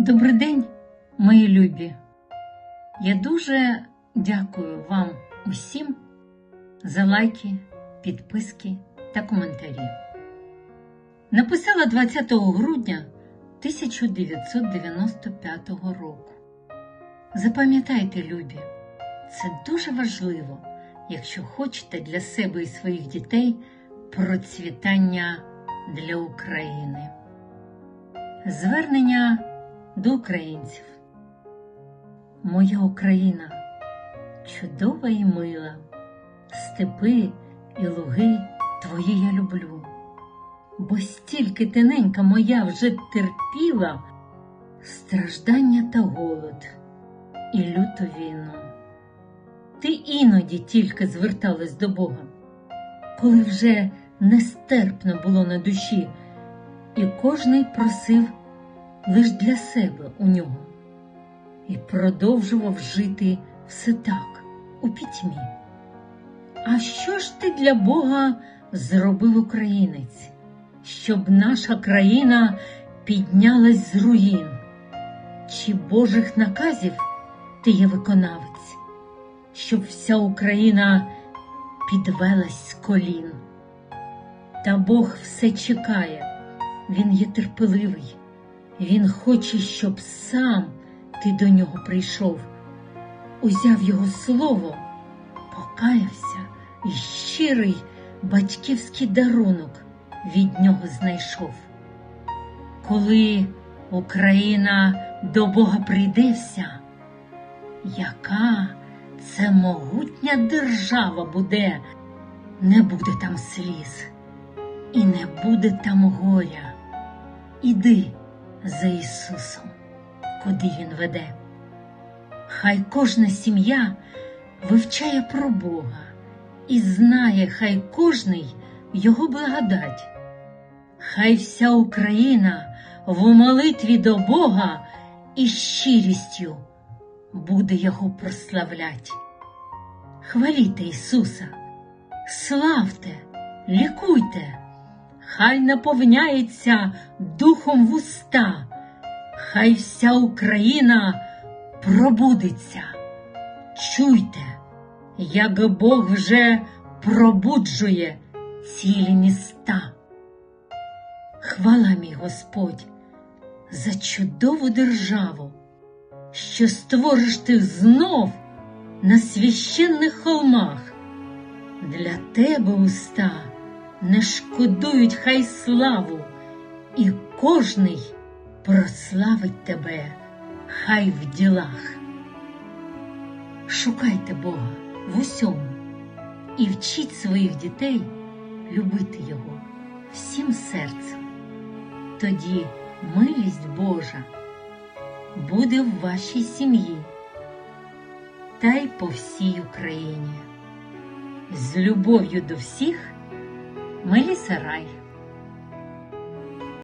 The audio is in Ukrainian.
Добрий день, мої любі. Я дуже дякую вам усім за лайки, підписки та коментарі. Написала 20 грудня 1995 року. Запам'ятайте, любі, це дуже важливо, якщо хочете для себе і своїх дітей процвітання для України. Звернення до українців. Моя Україна чудова і мила, степи і луги твої я люблю, бо стільки тиненька моя вже терпіла страждання та голод і люту війну. Ти іноді тільки зверталась до Бога, коли вже нестерпно було на душі, і кожний просив лиш для себе у нього і продовжував жити все так, у пітьмі. А що ж ти для Бога зробив українець, щоб наша країна піднялась з руїн? Чи Божих наказів ти є виконавець, щоб вся Україна підвелась з колін? Та Бог все чекає, Він є терпеливий. Він хоче, щоб сам ти до нього прийшов, узяв його слово, покаявся і щирий батьківський дарунок від нього знайшов. Коли Україна до Бога прийде вся, яка це могутня держава буде, не буде там сліз, і не буде там горя. Іди за Ісусом, куди Він веде. Хай кожна сім'я вивчає про Бога і знає, хай кожний Його благодать. Хай вся Україна в молитві до Бога і щирістю буде Його прославлять. Хваліте Ісуса, славте, лікуйте хай наповняється духом вуста, хай вся Україна пробудеться. Чуйте, як Бог вже пробуджує цілі міста. Хвала мій Господь за чудову державу, що створиш ти знов на священних холмах. Для тебе уста не шкодують хай славу, і кожний прославить тебе хай в ділах. Шукайте Бога в усьому і вчіть своїх дітей любити Його всім серцем. Тоді милість Божа буде в вашій сім'ї та й по всій Україні. З любов'ю до всіх. Меліса Рай